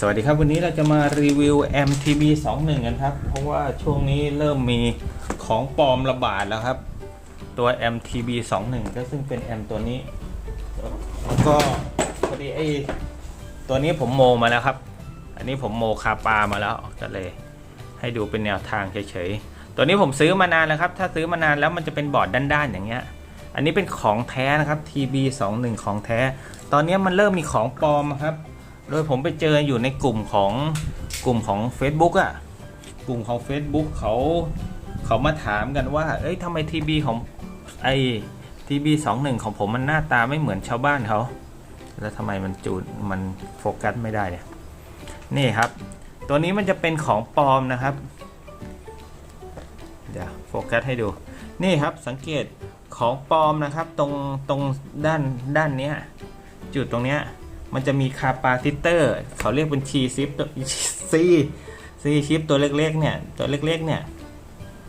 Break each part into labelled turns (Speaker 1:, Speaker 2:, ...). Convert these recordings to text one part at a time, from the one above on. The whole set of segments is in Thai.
Speaker 1: สวัสดีครับ วันนี้เราจะมารีวิว MTB 21กันครับ เพราะว่าช่วงนี้เริ่มมีของปลอมระบาดแล้วครับ ตัว MTB 21ก็ซึ่งเป็น M ตัวนี้ แล้วก็พอดีไอ้ตัวนี้ผมโมมาแล้วครับ อันนี้ผมโมคาปามาแล้วก็เลย ให้ดูเป็นแนวทางเฉยๆ ตัวนี้ผมซื้อมานานแล้วครับ ถ้าซื้อมานานแล้วมันจะเป็นบอร์ดด้านๆอย่างเงี้ย อันนี้เป็นของแท้นะครับ TB 21ของแท้ ตอนนี้มันเริ่มมีของปลอมครับ โดยผมไปเจออยู่ในกลุ่มของกลุ่มของ Facebook อะ่ะ กลุ่มของ Facebook เขาเขามาถามกันว่า เอ้ยทำไม TB ของไอ TB 21ของผมมันหน้าตาไม่เหมือนชาวบ้านเขา แล้วทำไมมันจูนมันโฟกัสไม่ได้เนี่ย นี่ครับ ตัวนี้มันจะเป็นของปลอมนะครับ เดี๋ยวโฟกัสให้ดู นี่ครับสังเกตของปลอมนะครับ ตรงตรงด้านด้านเนี้ย จุดตรงเนี้ย มันจะมีคาปาซิเตอร์ เขาเรียกเป็นชีซิปซีซีชิปตัวเล็กๆเนี่ยตัวเล็กๆเนี่ย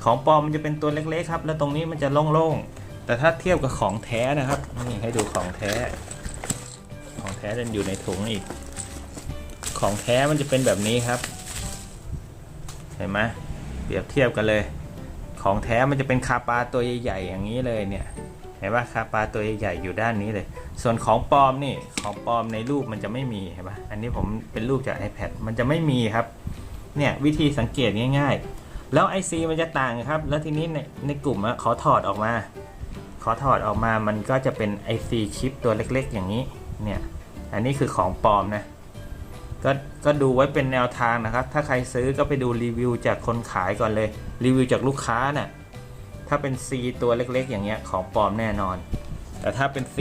Speaker 1: ของปลอมมันจะเป็นตัวเล็กๆครับ แล้วตรงนี้มันจะโล่งๆ แต่ถ้าเทียบกับของแท้นะครับนี่ให้ดูของแท้ ของแท้จะอยู่ในถุงอีก ของแท้มันจะเป็นแบบนี้ครับ เห็นไหมเปรียบเทียบกันเลย ของแท้มันจะเป็นคาปาตัวใหญ่ๆอย่างนี้เลยเนี่ย เห็นปะคาปลาตัวใหญ่อยู่ด้านนี้เลย ส่วนของปลอมนี่ของปลอมในรูปมันจะไม่มีเห็นปะอันนี้ผมเป็นรูปจาก iPad มันจะไม่มีครับ เนี่ยวิธีสังเกตง่าย ๆ แล้ว IC มันจะต่างครับ แล้วทีนี้ในในกลุ่มอะขอถอดออกมา ขอถอดออกมามันก็จะเป็น IC ชิปตัวเล็กๆ อย่างนี้ เนี่ย อันนี้คือของปลอมนะก็ก็ดูไว้เป็นแนวทางนะครับ ถ้าใครซื้อก็ไปดูรีวิวจากคนขายก่อนเลย รีวิวจากลูกค้าน่ะ ถ้าเป็น C ตัวเล็กๆ อย่างเงี้ยของปลอมแน่นอน แต่ถ้าเป็น C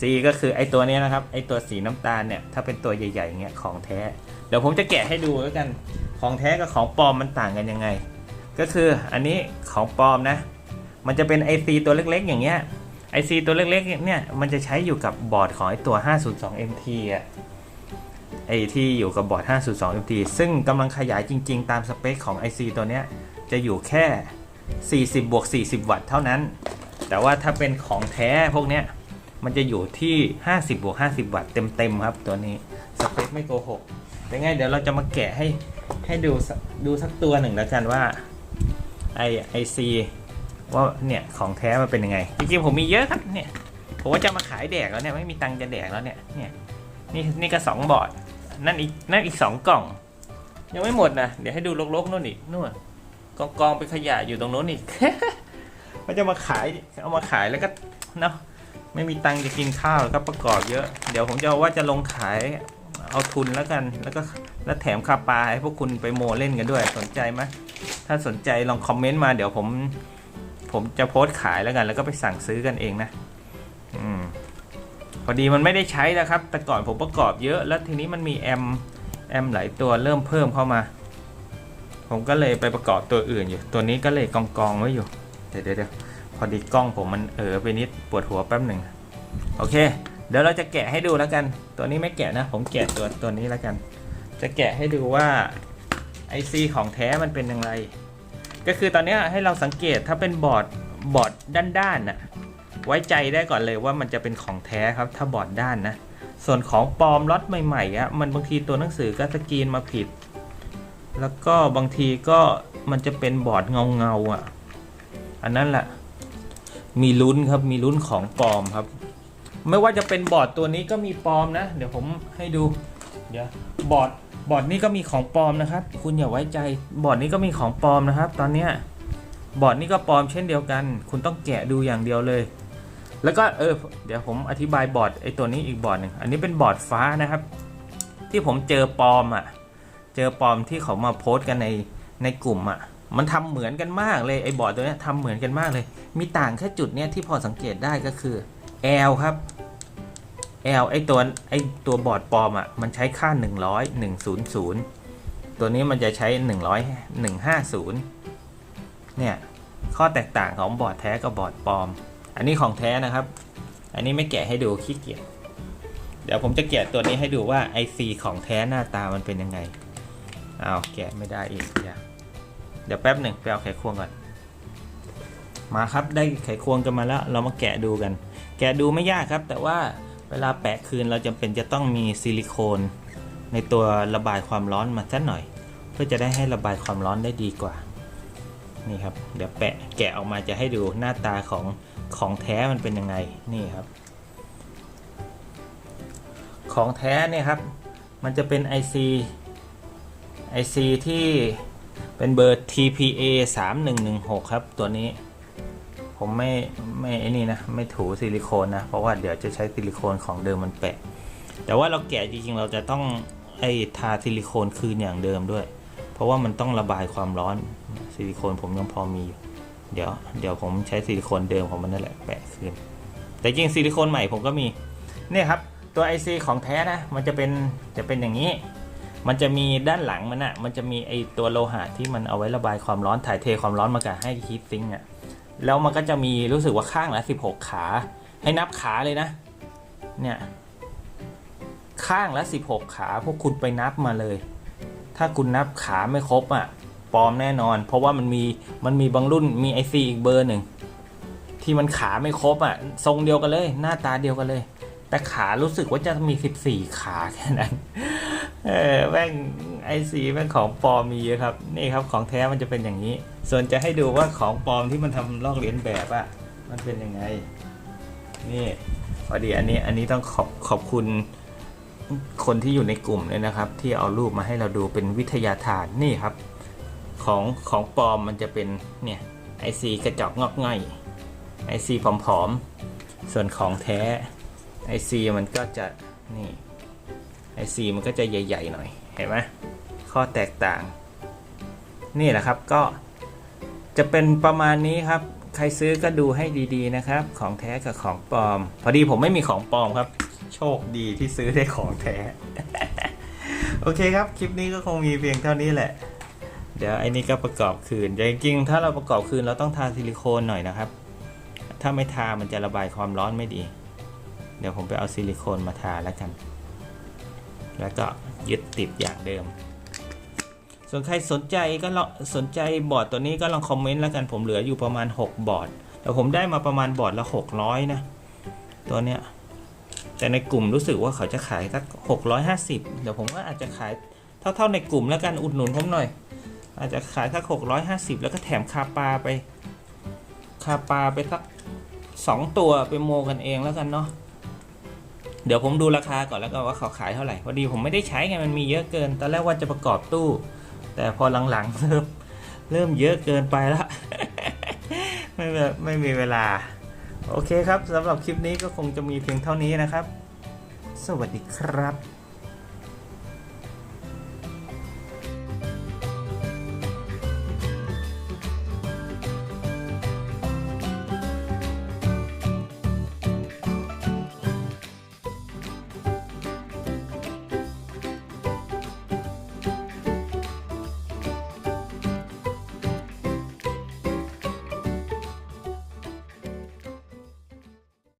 Speaker 1: C ก็คือไอตัวเนี้ยนะครับไอตัวสีน้ำตาลเนี่ยถ้าเป็นตัวใหญ่ๆอย่างเงี้ยของแท้ เดี๋ยวผมจะแกะให้ดูแล้วกันของแท้กับของปลอมมันต่างกันยังไง ก็คืออันนี้ของปลอมนะ มันจะเป็น IC ตัวเล็กๆ อย่างเงี้ย IC ตัวเล็กๆเนี่ยมันจะใช้อยู่กับบอร์ดของไอตัว 502 MT อะไอที่อยู่กับบอร์ด 502 MT ซึ่งกำลังขยายจริง ๆ ตามสเปคของ IC ตัวเนี้ยจะอยู่แค่ 40บวก40 วัตต์เท่านั้น แต่ว่าถ้าเป็นของแท้พวกเนี้ยมันจะอยู่ที่ 50บวก50 วัตต์เต็มๆครับ ตัวนี้สเปคไม่โกหกเป็นไงเดี๋ยวเราจะมาแกะให้ให้ดูดูสักตัวหนึ่งแล้วกันว่าไอไอซีว่าเนี่ยของแท้มันเป็นยังไงจริงๆผมมีเยอะครับเนี่ยผมว่าจะมาขายแดกแล้วเนี่ยไม่มีตังค์จะแดกแล้วเนี่ยเนี่ยนี่นี่ก็สองบอร์ดนั่นอีกนั่นอีกสองกล่อง ยังไม่หมดนะเดี๋ยวให้ดูลกๆนู่นอีกนู่น กองกองไปขยะอยู่ตรงนู้นอีก มันจะมาขายเอามาขายแล้วก็เนาะไม่มีตังค์จะกินข้าวก็ประกอบเยอะ เดี๋ยวผมจะว่าจะลงขายเอาทุนแล้วกัน แล้วก็แล้วแถมคาปาให้พวกคุณไปโมเล่นกันด้วยสนใจไหมถ้าสนใจลองคอมเมนต์มาเดี๋ยวผม ผมจะโพสต์ขายแล้วกัน แล้วก็ไปสั่งซื้อกันเองนะ อืมพอดีมันไม่ได้ใช้แล้วครับ แต่ก่อนผมประกอบเยอะ แล้วทีนี้มันมีแอมแอมหลายตัวเริ่มเพิ่มเข้ามา ผมก็เลยไปประกอบตัวอื่นอยู่ ตัวนี้ก็เลยกองกองไว้อยู่ เดี๋ยวเดี๋ยวพอดีกล้องผมมันเออไปนิดปวดหัวแป๊บหนึ่งโอเค เดี๋ยวเราจะแกะให้ดูแล้วกัน ตัวนี้ไม่แกะนะ ผมแกะตัวตัวนี้แล้วกัน จะแกะให้ดูว่า IC ของแท้มันเป็นอย่างไร ก็คือตอนนี้ให้เราสังเกตถ้าเป็นบอร์ดบอร์ดด้านๆน่ะไว้ใจได้ก่อนเลยว่ามันจะเป็นของแท้ครับ ถ้าบอร์ดด้านนะ ส่วนของปลอมล็อตใหม่ๆอะมันบางทีตัวหนังสือก็สกรีนมาผิด แล้วก็บางทีก็มันจะเป็นบอร์ดเงาๆอะ อันนั้นแหละ มีลุ้นครับมีลุ้นของปลอมครับ ไม่ว่าจะเป็นบอร์ดตัวนี้ก็มีปลอมนะ เดี๋ยวผมให้ดู เดี๋ยวบอร์ดบอร์ดนี้ก็มีของปลอมนะครับ คุณอย่าไว้ใจบอร์ดนี้ก็มีของปลอมนะครับ ตอนเนี้ยบอร์ดนี้ก็ปลอมเช่นเดียวกัน คุณต้องแกะดูอย่างเดียวเลย แล้วก็เออเดี๋ยวผมอธิบายบอร์ดไอตัวนี้อีกบอร์ดหนึ่งอันนี้เป็นบอร์ดฟ้านะครับ ที่ผมเจอปลอมอะ่ะ เจอปลอมที่เขามาโพสต์กันในในกลุ่มอะ่ะ มันทำเหมือนกันมากเลยไอ้บอร์ดตัวนี้ทำเหมือนกันมากเลย มีต่างแค่จุดเนี้ยที่พอสังเกตได้ก็คือ L ครับ L ไอ้ตัวไอ้ตัวบอร์ดปลอมอะ่ะมันใช้ค่า 100 100 ตัวนี้มันจะใช้ 100 150 เนี่ยข้อแตกต่างของบอร์ดแท้กับบอร์ดปลอม อันนี้ของแท้นะครับ อันนี้ไม่แกะให้ดูขี้เกียจ เดี๋ยวผมจะแกะตัวนี้ให้ดูว่า IC ของแท้หน้าตามันเป็นยังไง อ้าวแกะไม่ได้อีกอย่าเดี๋ยวแป๊บหนึ่งไปเอาไขควงก่อน มาครับได้ไขควงกันมาแล้ว เรามาแกะดูกัน แกะดูไม่ยากครับ แต่ว่าเวลาแปะคืนเราจำเป็นจะต้องมีซิลิโคน ในตัวระบายความร้อนมาสักหน่อย เพื่อจะได้ให้ระบายความร้อนได้ดีกว่า นี่ครับ เดี๋ยวแปะแกะออกมาจะให้ดูหน้าตาของของแท้มันเป็นยังไงนี่ครับ ของแท้เนี่ยครับ มันจะเป็น IC IC ที่เป็นเบอร์ TPA 3116 ครับ ตัวนี้ ผมไม่ไม่ไอ้นี่นะ ไม่ถูซิลิโคนนะ เพราะว่าเดี๋ยวจะใช้ซิลิโคนของเดิมมันแปะ แต่ว่าเราแกะจริงๆ เราจะต้องไอ้ทาซิลิโคนคืนอย่างเดิมด้วย เพราะว่ามันต้องระบายความร้อนซิลิโคนผมยังพอมีอยู่เดี๋ยวเดี๋ยวผมใช้ซิลิโคนเดิมของมันนั่นแหละแปะคืน แต่จริงซิลิโคนใหม่ผมก็มี เนี่ยครับ ตัว IC ของแท้นะ มันจะเป็นจะเป็นอย่างนี้ มันจะมีด้านหลังมันอะมันจะมีไอตัวโลหะที่มันเอาไว้ระบายความร้อนถ่ายเทความร้อนมากับให้ฮีทซิงอะแล้วมันก็จะมีรู้สึกว่าข้างละ16 ขา ให้นับขาเลยนะ เนี่ย ข้างละ 16 ขาพวกคุณไปนับมาเลย ถ้าคุณนับขาไม่ครบอะปลอมแน่นอน เพราะว่ามันมีมันมีบางรุ่นมี IC อีกเบอร์หนึ่งที่มันขาไม่ครบอะทรงเดียวกันเลย หน้าตาเดียวกันเลย แต่ขารู้สึกว่าจะมี 14 ขาแค่นั้น เออแม่งไอซีแม่งของปลอมมีเยอะครับ นี่ครับของแท้มันจะเป็นอย่างนี้ ส่วนจะให้ดูว่าของปลอมที่มันทำลอกเลียนแบบอะมันเป็นยังไง นี่พอดีอันนี้อันนี้ต้องขอบขอบคุณคนที่อยู่ในกลุ่มเลยนะครับ ที่เอารูปมาให้เราดูเป็นวิทยาทานนี่ครับ ของของปลอมมันจะเป็นเนี่ยไอซีกระจอกงอกง่อยไอซีผอมๆส่วนของแท้ไอซีมันก็จะนี่ ไอซีมันก็จะใหญ่ ๆ หน่อย เห็นไหมข้อแตกต่าง นี่แหละครับก็จะเป็นประมาณนี้ครับ ใครซื้อก็ดูให้ดีๆนะครับ ของแท้กับของปลอม พอดีผมไม่มีของปลอมครับ โชคดีที่ซื้อได้ของแท้ โอเคครับ คลิปนี้ก็คงมีเพียงเท่านี้แหละ เดี๋ยวไอ้นี่ก็ประกอบคืนจริงๆถ้าเราประกอบคืนเราต้องทาซิลิโคนหน่อยนะครับ ถ้าไม่ทามันจะระบายความร้อนไม่ดี เดี๋ยวผมไปเอาซิลิโคนมาทาแล้วกัน แล้วก็ยึดติดอย่างเดิม ส่วนใครสนใจก็ลองสนใจบอร์ดตัวนี้ก็ลองคอมเมนต์แล้วกันผมเหลืออยู่ประมาณ 6 บอร์ดแต่ผมได้มาประมาณบอร์ดละ 600 นะ ตัวเนี้ยแต่ในกลุ่มรู้สึกว่าเขาจะขายสัก 650 เดี๋ยวผมก็อาจจะขายเท่าๆในกลุ่มแล้วกันอุดหนุนผมหน่อย อาจจะขายสัก 650 แล้วก็แถมคาปาไป คาปาไปสัก 2 ตัวไปโมกันเองแล้วกันเนาะ เดี๋ยวผมดูราคาก่อนแล้วก็ว่าเขาขายเท่าไหร่พอดีผมไม่ได้ใช้ไงมันมีเยอะเกิน ตอนแรกว่าจะประกอบตู้ แต่พอหลังๆเริ่มเริ่มเยอะเกินไปละไม่แบบไม่มีเวลา โอเคครับสำหรับคลิปนี้ก็คงจะมีเพียงเท่านี้นะครับ สวัสดีครับ